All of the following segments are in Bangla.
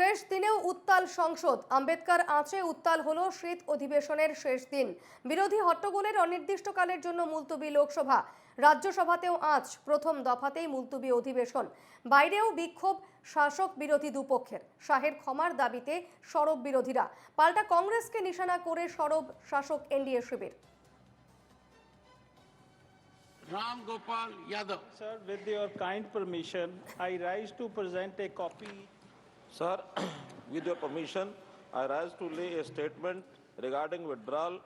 শেষ দিনেও উত্তাল সংসদ। আম্বেদকর আঁচে উত্তাল হলো শীত অধিবেশনের শেষ দিন। বিরোধী হট্টগোলের অনির্দিষ্টকালের জন্য মুলতবি লোকসভা। রাজ্যসভাতেও আজ প্রথম দফাতেই মুলতবি অধিবেশন। বাইরেও বিক্ষোভ শাসক বিরোধী দুপক্ষের। শাহের ক্ষমার দাবিতে সরব বিরোধীরা। পাল্টা কংগ্রেসকে নিশানা করে সরব শাসক এনডিএ শিবির। Ram Gopal Yadav. Sir, with your kind permission, I rise to present a copy. Sir, with your permission, I rise to lay a statement regarding withdrawal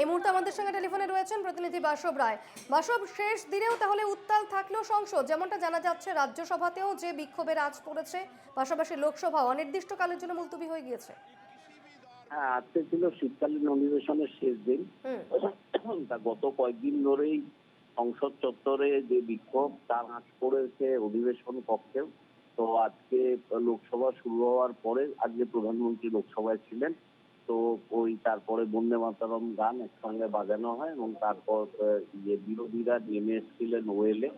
এই মুহূর্তে আমাদের সঙ্গে টেলিফোনে রয়েছেন প্রতিনিধি বাসব রায়। বাসব শেষ দিনেও তাহলে উত্তাল থাকল সংসদ যেমনটা জানা যাচ্ছে রাজ্যসভাতেও যে বিক্ষোভের আজ পড়েছে পাশাপাশি লোকসভা অনির্দিষ্টকালের জন্য মুলতবি হয়ে গিয়েছে। হ্যাঁ আজকে ছিল শীতকালীন অধিবেশনের শেষ দিন। গত কয়েকদিন ধরেই সংসদ চত্বরে যে বিক্ষোভ তার আঁচ পড়েছে অধিবেশন কক্ষেও তো আজকে লোকসভা শুরু হওয়ার পরে আজকে প্রধানমন্ত্রী লোকসভায় ছিলেন। তো ওই তারপরে বন্দে মাতারম গান একসঙ্গে বাজানো হয় এবং তারপর আহ, ইয়ে বিরোধীরা নেমে এসেছিলেন ওয়েলে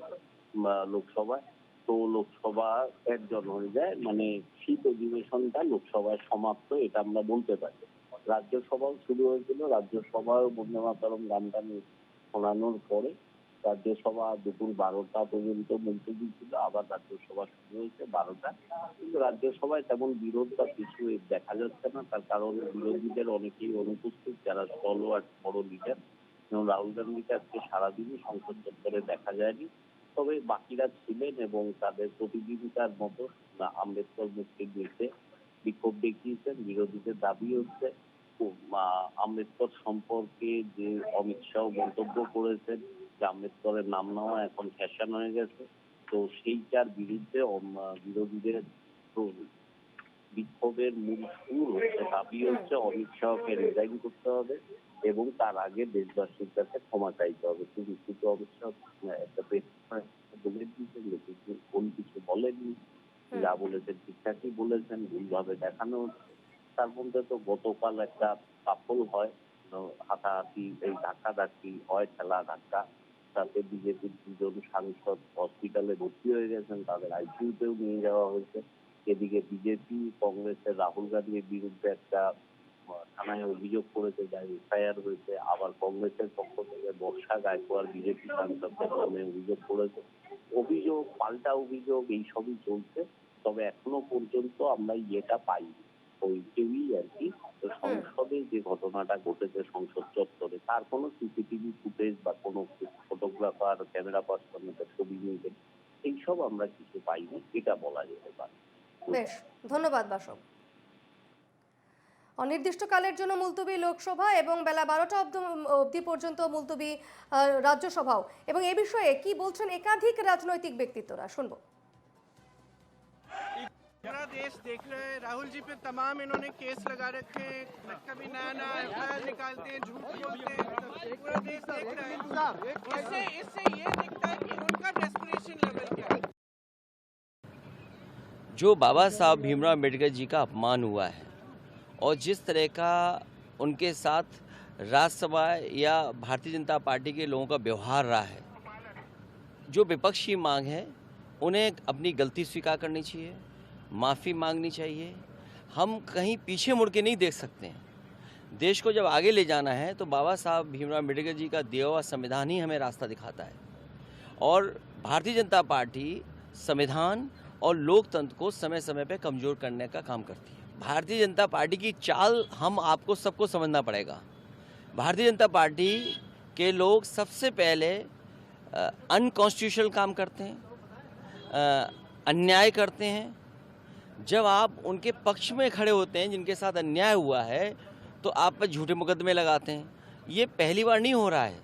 লোকসভায়। তো লোকসভা একজন হয়ে যায় মানে শীত অধিবেশনটা লোকসভায় সমাপ্ত এটা আমরা বলতে পারি। রাজ্যসভাও শুরু হয়েছিল রাজ্যসভায় বন্দে মাতারম গানটা নিয়ে শোনানোর পরে রাজ্যসভা দুপুর বারোটা পর্যন্ত মুলতবি ছিল, আবার রাজ্যসভা শুরু হয়েছে বারোটা। কিন্তু রাজ্যসভায় তেমন বিরোধ বা কিছু দেখা যাচ্ছে না। তার কারণ বিরোধীদের অনেকেই অনুপস্থিত, যারা স্টলওয়ার্ড বড় লিডার যেমন রাহুল গান্ধীকে আজকে সারাদিনই সংসদ চত্বরে দেখা যায়নি। তবে বাকিরা ছিলেন এবং তাদের প্রতিযোগিতার মতো আম্বেদকর মুক্তির নিচে বিক্ষোভ দেখিয়েছেন, বিরোধীদের দাবি হচ্ছে। আম্বেদকর সম্পর্কে যে অমিত শাহ মন্তব্য করেছেন আম্বেদকরের নাম নেওয়া এখন ফ্যাশন হয়ে গেছে। তো সেইটার বিরুদ্ধে বিরোধীদের বিক্ষোভের মূল সুর হচ্ছে দাবি হচ্ছে অমিত শাহকে রিজাইন করতে হবে এবং তার আগে দেশবাসীর কাছে ক্ষমা চাইতে হবে। কিন্তু কিন্তু অমিত শাহ একটা প্রেস বলে দিয়েছেন কোন কিছু বলেননি। যা বলেছেন ঠিকঠাকই বলেছেন ভুলভাবে দেখানো হচ্ছে। তার মধ্যে তো গতকাল একটা সাফল হয় হাতাহাতি এই ধাক্কা ধাক্কি হয় খেলা ধাক্কা। তাতে বিজেপির দুজন সাংসদ হসপিটালে ভর্তি হয়ে গেছেন, তাদের আইসিইউতেও নিয়ে যাওয়া হয়েছে। এদিকে বিজেপি, কংগ্রেসের রাহুল গান্ধীর বিরুদ্ধে একটা থানায় অভিযোগ করেছে, যা এফআইআর হয়েছে। আবার কংগ্রেসের পক্ষ থেকে বর্ষা গায়কোয়াড় বিজেপি সাংসদদের নামে অভিযোগ করেছে। অভিযোগ, পাল্টা অভিযোগ এইসবই চলছে। তবে এখনও পর্যন্ত আমরা ইয়েটা পাইনি। ওই কেউই আর কি। তো সংসদে যে ঘটনাটা ঘটেছে সংসদ চত্বরে তার কোনো সিসিটিভি ফুটেজ বা কোনো ফটোগ্রাফার ক্যামেরা পার্সনের ছবি নিয়ে এইসব আমরা কিছু পাইনি এটা বলা যেতে পারে। বেশ ধন্যবাদ বাসব। অনির্দিষ্টকালের জন্য মুলতবি লোকসভা এবং বেলা বারোটা অবধি পর্যন্ত মুলতবি রাজ্যসভাও। এবং এ বিষয়ে কি বলছেন একাধিক রাজনৈতিক ব্যক্তিত্বরা? শুনব। देश देख रहा है। राहुल जी पे तमाम इन्होंने केस लगा रखे हैं। कभी नया नया एफआईआर निकालते हैं, झूठ बोलते हैं। पूरा देश देख रहा है। इससे इससे ये दिखता है कि उनका डेस्परेशन लेवल क्या है। जो बाबा साहब भीमराव अंबेडकर जी का अपमान हुआ है और जिस तरह का उनके साथ राज्यसभा या भारतीय जनता पार्टी के लोगों का व्यवहार रहा है, जो विपक्षी मांग है, उन्हें अपनी गलती स्वीकार करनी चाहिए। माफ़ी मांगनी चाहिए। हम कहीं पीछे मुड़ के नहीं देख सकते हैं। देश को जब आगे ले जाना है तो बाबा साहब भीमराव अंबेडकर जी का दिया हुआ संविधान ही हमें रास्ता दिखाता है। और भारतीय जनता पार्टी संविधान और लोकतंत्र को समय समय पर कमज़ोर करने का काम करती है। भारतीय जनता पार्टी की चाल हम आपको सबको समझना पड़ेगा। भारतीय जनता पार्टी के लोग सबसे पहले अनकॉन्स्टिट्यूशनल काम करते हैं अन्याय करते हैं जब आप उनके पक्ष में खड़े होते हैं, जिनके साथ अन्याय हुआ है तो आप पर झूठे मुकदमे लगाते हैं। ये पहली बार नहीं हो रहा है।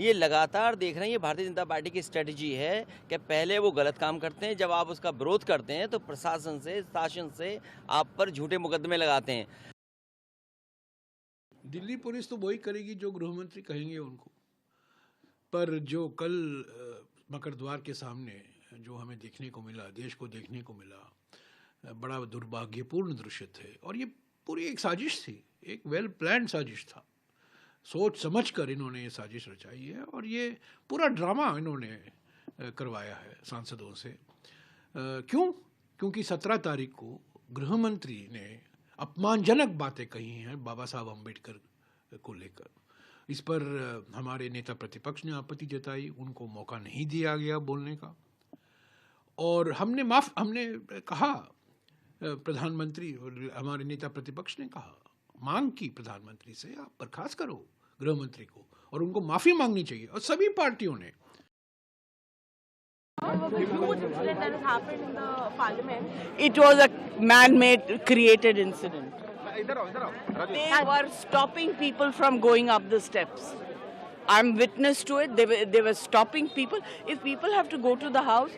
ये लगातार देख रहे हैं, ये भारतीय जनता पार्टी की स्ट्रेटजी है कि पहले वो गलत काम करते हैं, जब आप उसका विरोध करते हैं तो प्रशासन से, शासन से आप पर झूठे मुकदमे लगाते हैं। दिल्ली पुलिस तो वही करेगी जो गृह मंत्री कहेंगे उनको। पर जो कल मकर द्वार के सामने जो हमें देखने को मिला, देश को देखने को मिला बड़ा दुर्भाग्यपूर्ण दृश्य थे। और ये पूरी एक साजिश थी, एक वेल प्लान साजिश था। सोच समझ कर इन्होंने ये साजिश रचाई है और ये पूरा ड्रामा इन्होंने करवाया है सांसदों से। क्यों? क्योंकि सत्रह तारीख को गृह मंत्री ने अपमानजनक बातें कही हैं बाबा साहब अंबेडकर को लेकर। इस पर हमारे नेता प्रतिपक्ष ने आपत्ति जताई, उनको मौका नहीं दिया गया बोलने का। और हमने माफ़, हमने कहा प्रधानमंत्री और हमारे नेता प्रतिपक्ष ने कहा मांग की प्रधानमंत्री से आप बर्खास्त करो गृह मंत्री को और उनको माफ़ी मांगनी चाहिए और सभी पार्टियों ने. It was a man-made, created incident. They were stopping people from going up the steps. I'm witness to it. They were, they were stopping people. If people have to go to the house,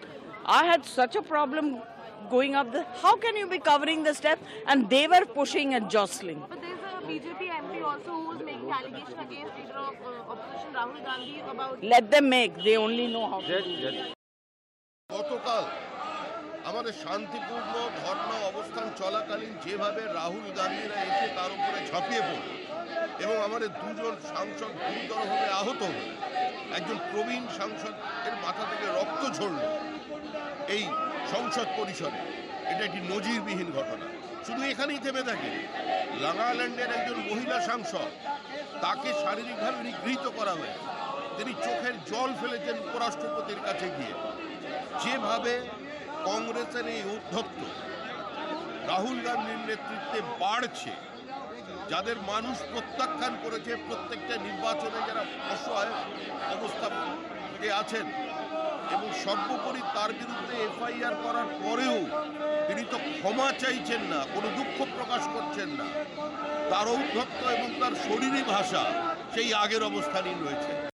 I had such a problem going up the. How can you be covering the steps? And they were pushing and jostling. But there's a BJP MP also who is making allegation against leader of uh, opposition Rahul Gandhi about Let them make. They only know how do it. গতকাল আমাদের শান্তিপূর্ণ ধর্ণা অবস্থান চলাকালীন যেভাবে রাহুল গান্ধীরা এসে তার উপরে ঝাঁপিয়ে পড়ল এবং আমাদের দুজন সাংসদ গুরুতরভাবে আহত একজন প্রবীণ সাংসদ এর মাথা থেকে রক্ত ঝরল এই সংসদ পরিসরে এটা একটি নজিরবিহীন ঘটনা। শুধু এখানেই থেমে থাকে। নাগাল্যান্ডের একজন মহিলা সাংসদ, তাকে শারীরিকভাবে নিগৃহীত করা হয়েছে। তিনি চোখের জল ফেলেছেন উপরাষ্ট্রপতির কাছে গিয়ে। যেভাবে কংগ্রেসের এই উদ্ধত্ত, রাহুল গান্ধীর নেতৃত্বে বাড়ছে যাদের মানুষ প্রত্যাখ্যান করেছে, প্রত্যেকটা নির্বাচনে যারা অসহায় অবস্থা আছেন এবং সর্বোপরি তার বিরুদ্ধে এফআইআর করার পরেও তিনি তো ক্ষমা চাইছেন না, কোনো দুঃখ প্রকাশ করছেন না। তার ঔদ্ধত্য এবং তার শরীরী ভাষা সেই আগের অবস্থানই রয়েছে।